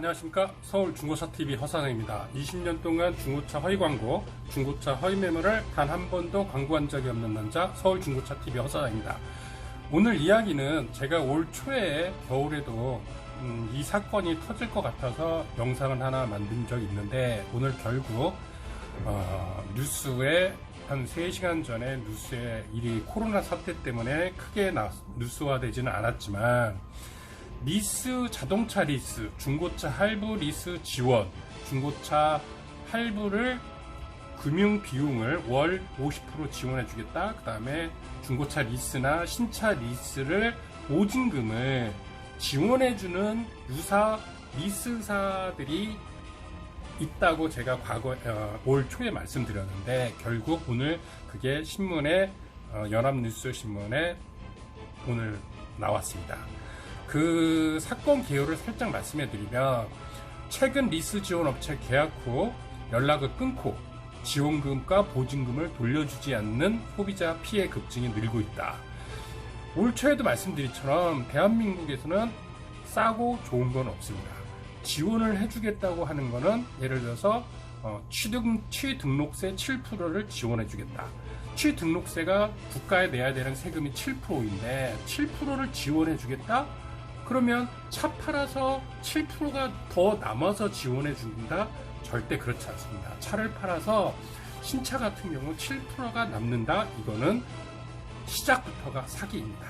안녕하십니까? 서울 중고차TV 허사장입니다. 20년 동안 중고차 허위 광고 중고차 허위 매물을 단 한 번도 광고한 적이 없는 남자 서울 중고차TV 허사장입니다. 오늘 이야기는 제가 올 초에 겨울에도 음, 이 사건이 터질 것 같아서 영상을 하나 만든 적이 있는데 오늘 결국 어, 뉴스에 한 3시간 전에 뉴스에 일이 코로나 사태 때문에 크게 나, 뉴스화되지는 않았지만 리스 자동차 리스 중고차 할부 리스 지원 중고차 할부를 금융 비용을 월 50% 지원해 주겠다. 그 다음에 중고차 리스나 신차 리스를 보증금을 지원해 주는 유사 리스사들이 있다고 제가 과거 어, 올 초에 말씀드렸는데 결국 오늘 그게 신문에 어, 연합뉴스 신문에 오늘 나왔습니다. 그 사건 개요를 살짝 말씀해 드리면 최근 리스 지원 업체 계약 후 연락을 끊고 지원금과 보증금을 돌려주지 않는 소비자 피해 급증이 늘고 있다. 올 초에도 말씀드린처럼 대한민국에서는 싸고 좋은 건 없습니다. 지원을 해주겠다고 하는 거는 예를 들어서 어, 취득, 취등록세 7%를 지원해주겠다. 취등록세가 국가에 내야 되는 세금이 7%인데 7%를 지원해주겠다? 그러면 차 팔아서 7%가 더 남아서 지원해 준다? 절대 그렇지 않습니다. 차를 팔아서 신차 같은 경우 7%가 남는다? 이거는 시작부터가 사기입니다.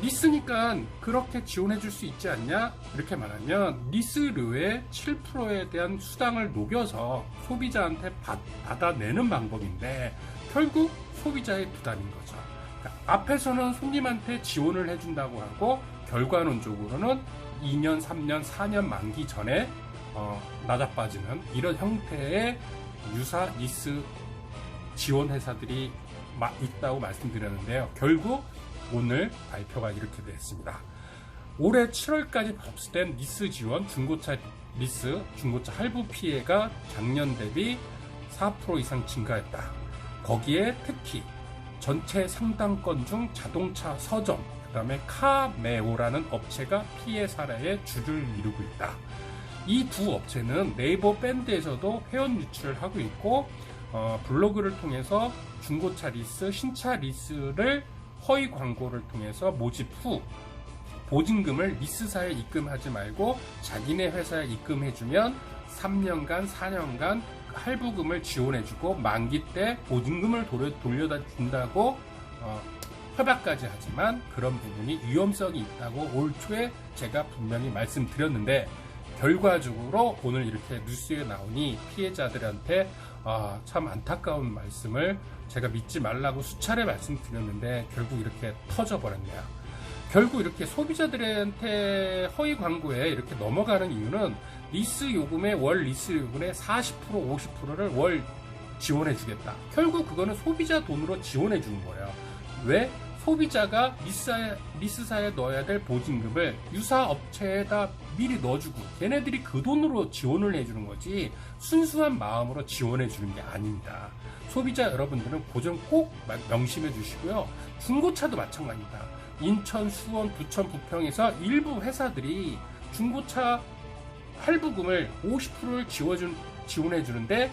리스니까 그렇게 지원해 줄 수 있지 않냐? 이렇게 말하면 리스료의 7%에 대한 수당을 녹여서 소비자한테 받, 받아내는 방법인데 결국 소비자의 부담인 거죠. 그러니까 앞에서는 손님한테 지원을 해준다고 하고 결과론적으로는 2년, 3년, 4년 만기 전에 어, 낮아빠지는 이런 형태의 유사 리스 지원 회사들이 있다고 말씀드렸는데요. 결국 오늘 발표가 이렇게 됐습니다. 올해 7월까지 접수된 리스 지원 중고차 리스 중고차 할부 피해가 작년 대비 4% 이상 증가했다. 거기에 특히 전체 상당권 중 자동차 서점, 그 다음에 카메오라는 업체가 피해 사례의 주를 이루고 있다. 이 두 업체는 네이버 밴드에서도 회원 유출을 하고 있고 어, 블로그를 통해서 중고차 리스, 신차 리스를 허위 광고를 통해서 모집 후 보증금을 리스사에 입금하지 말고 자기네 회사에 입금해주면 3년간, 4년간 할부금을 지원해주고 만기 때 보증금을 돌려다 준다고 어, 협약까지 하지만 그런 부분이 위험성이 있다고 올 초에 제가 분명히 말씀드렸는데 결과적으로 오늘 이렇게 뉴스에 나오니 피해자들한테 아, 참 안타까운 말씀을 제가 믿지 말라고 수차례 말씀드렸는데 결국 이렇게 터져버렸네요. 결국 이렇게 소비자들한테 허위 광고에 이렇게 넘어가는 이유는 리스 요금의 월 리스 요금의 40% 50%를 월 지원해 주겠다. 결국 그거는 소비자 돈으로 지원해 주는 거예요. 왜? 소비자가 리스사에, 리스사에 넣어야 될 보증금을 유사 업체에다 미리 넣어주고 걔네들이 그 돈으로 지원을 해주는 거지 순수한 마음으로 지원해 주는 게 아닙니다. 소비자 여러분들은 고정 꼭 명심해 주시고요. 중고차도 마찬가지입니다. 인천, 수원, 부천, 부평에서 일부 회사들이 중고차 할부금을 50%를 지워준, 지원해 주는데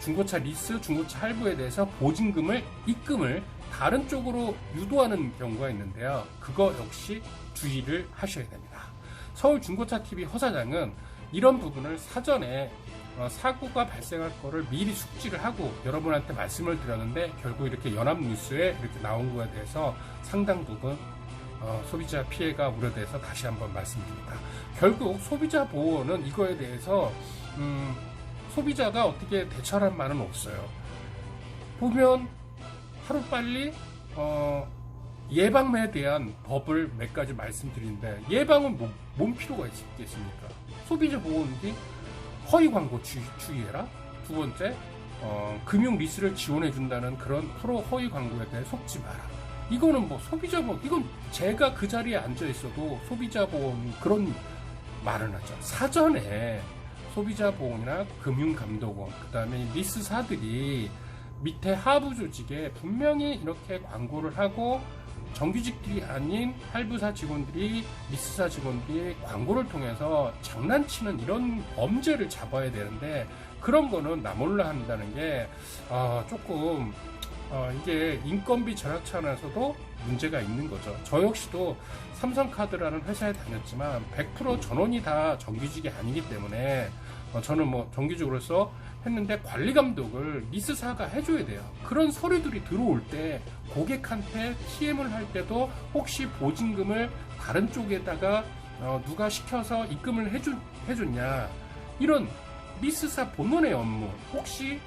중고차 리스, 중고차 할부에 대해서 보증금을 입금을 다른 쪽으로 유도하는 경우가 있는데요. 그거 역시 주의를 하셔야 됩니다. 서울 중고차 TV 허사장은 이런 부분을 사전에 어, 사고가 발생할 거를 미리 숙지를 하고 여러분한테 말씀을 드렸는데 결국 이렇게 연합뉴스에 이렇게 나온 거에 대해서 상당 부분 어, 소비자 피해가 우려돼서 다시 한번 말씀드립니다. 결국 소비자 보호는 이거에 대해서 음, 소비자가 어떻게 대처할 만은 없어요. 보면 하루빨리 어, 예방에 대한 법을 몇 가지 말씀드리는데 예방은 뭐, 뭔 필요가 있겠습니까? 소비자 보호는 허위 광고 주, 주의해라. 두 번째 어, 금융 리스를 지원해 준다는 그런 프로 허위 광고에 대해 속지 마라. 이거는 뭐 소비자 보호 이건 제가 그 자리에 앉아 있어도 소비자 보험 그런 말을 하죠. 사전에 소비자 보험이나 금융 감독원 그 다음에 리스사들이 밑에 하부 조직에 분명히 이렇게 광고를 하고 정규직들이 아닌 할부사 직원들이 미스사 직원들이 광고를 통해서 장난치는 이런 범죄를 잡아야 되는데 그런 거는 나 몰라 한다는 게 아, 조금 어, 이게 인건비 절약 차원에서도 문제가 있는 거죠. 저 역시도 삼성카드라는 회사에 다녔지만 100% 전원이 다 정규직이 아니기 때문에 어, 저는 뭐 정규직으로서 했는데 관리 감독을 미스사가 해줘야 돼요. 그런 서류들이 들어올 때 고객한테 TM을 할 때도 혹시 보증금을 다른 쪽에다가 어, 누가 시켜서 입금을 해주, 해줬냐 이런 미스사 본원의 업무 혹시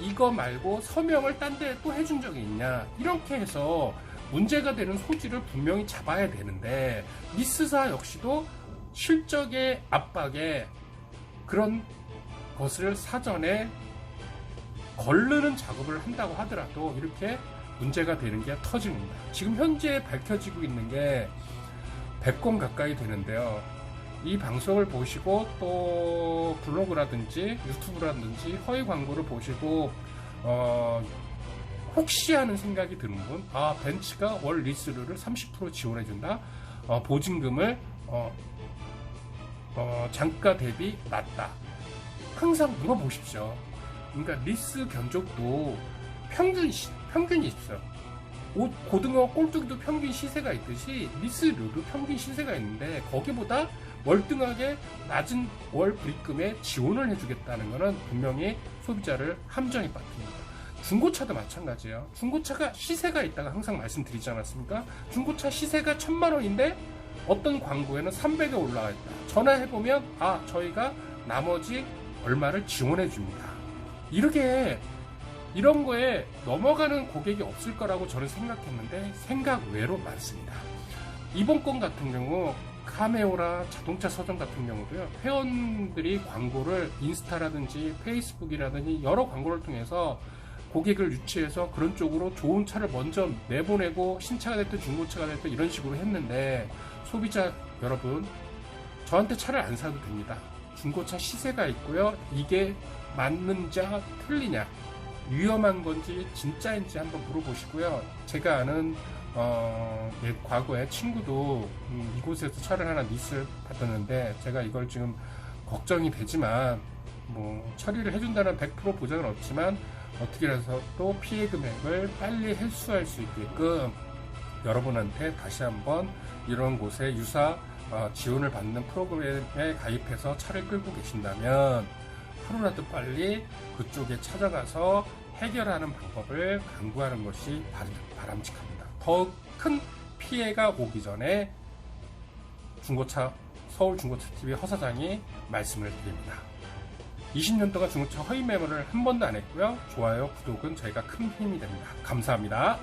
이거 말고 서명을 딴 데 또 해준 적이 있냐 이렇게 해서 문제가 되는 소지를 분명히 잡아야 되는데 미스사 역시도 실적의 압박에 그런 것을 사전에 걸르는 작업을 한다고 하더라도 이렇게 문제가 되는 게 터집니다. 지금 현재 밝혀지고 있는 게 100건 가까이 되는데요. 이 방송을 보시고 또 블로그라든지 유튜브라든지 허위 광고를 보시고 어, 혹시 하는 생각이 드는 분, 아 벤츠가 월 리스를 30% 지원해준다. 어, 보증금을 어, 어, 단가 대비 낮다. 항상 물어보십시오. 그러니까 리스 견적도 평균 시, 평균이 있어요. 오- 고등어 꼴뚜기도 평균 시세가 있듯이 리스료도 평균 시세가 있는데 거기보다 월등하게 낮은 월 불입금에 지원을 해주겠다는 것은 분명히 소비자를 함정에 빠뜨립니다. 중고차도 마찬가지예요. 중고차가 시세가 있다가 항상 말씀드리지 않았습니까? 중고차 시세가 천만 원인데 어떤 광고에는 300에 올라가 있다. 전화해보면 아 저희가 나머지 얼마를 지원해 줍니다. 이렇게 이런 거에 넘어가는 고객이 없을 거라고 저는 생각했는데 생각 외로 많습니다. 이번 건 같은 경우 카메오라 자동차 서점 같은 경우도요 회원들이 광고를 인스타라든지 페이스북이라든지 여러 광고를 통해서 고객을 유치해서 그런 쪽으로 좋은 차를 먼저 내보내고 신차가 됐든 중고차가 됐든 이런 식으로 했는데 소비자 여러분 저한테 차를 안 사도 됩니다. 중고차 시세가 있고요. 이게 맞는자 틀리냐 위험한 건지 진짜인지 한번 물어보시고요. 제가 아는 어, 예, 과거에 친구도 음, 이곳에서 차를 하나 리스를 받았는데 제가 이걸 지금 걱정이 되지만 뭐 처리를 해준다는 100% 보장은 없지만 어떻게 해서 또 피해 금액을 빨리 회수할 수 있게끔 여러분한테 다시 한번 이런 곳에 유사 어, 지원을 받는 프로그램에 가입해서 차를 끌고 계신다면 하루라도 빨리 그쪽에 찾아가서 해결하는 방법을 강구하는 것이 바- 바람직합니다. 더 큰 피해가 오기 전에 중고차 서울 중고차 TV 허사장이 말씀을 드립니다. 20년 동안 중고차 허위 매물을 한 번도 안 했고요. 좋아요, 구독은 저희가 큰 힘이 됩니다. 감사합니다.